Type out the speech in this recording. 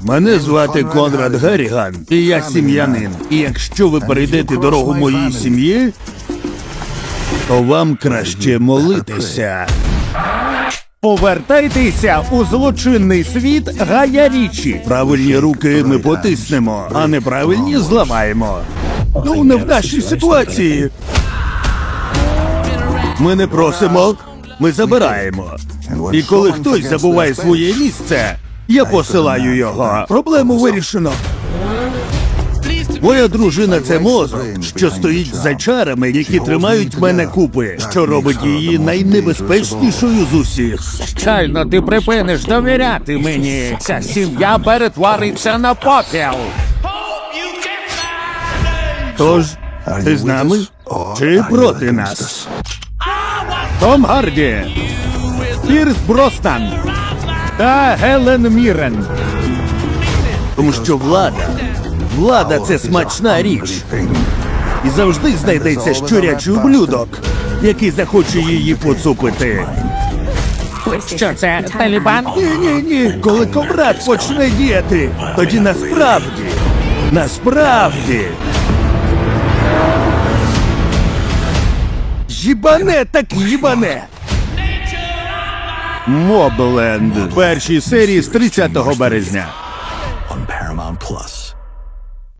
Мене звати Конрад Гарріган, і я сім'янин. І якщо ви перейдете дорогу моїй сім'ї, то вам краще молитися. Повертайтеся у злочинний світ Гая Річі. Правильні руки ми потиснемо, а неправильні зламаємо. Ну, не в нашій ситуації. Ми не просимо, ми забираємо. І коли хтось забуває своє місце, я посилаю його. Проблему вирішено. Моя дружина це мозок, що стоїть за чарами, які тримають мене купи, що робить її найнебезпечнішою з усіх. Щойно ти припиниш довіряти мені. Ця сім'я перетвориться на попіл. Тож, ти з нами чи проти нас? Том Гарді, Пірс Бростан та Гелен Мірен. Тому що влада, влада це смачна річ. І завжди знайдеться щурячий ублюдок, який захоче її поцупити. Що це, Талібан? Ні, ні, ні, коли комрад почне діяти, тоді насправді, насправді. Їбане так їбане. Мобленд. Перші серії з 30 березня. on Paramount Plus.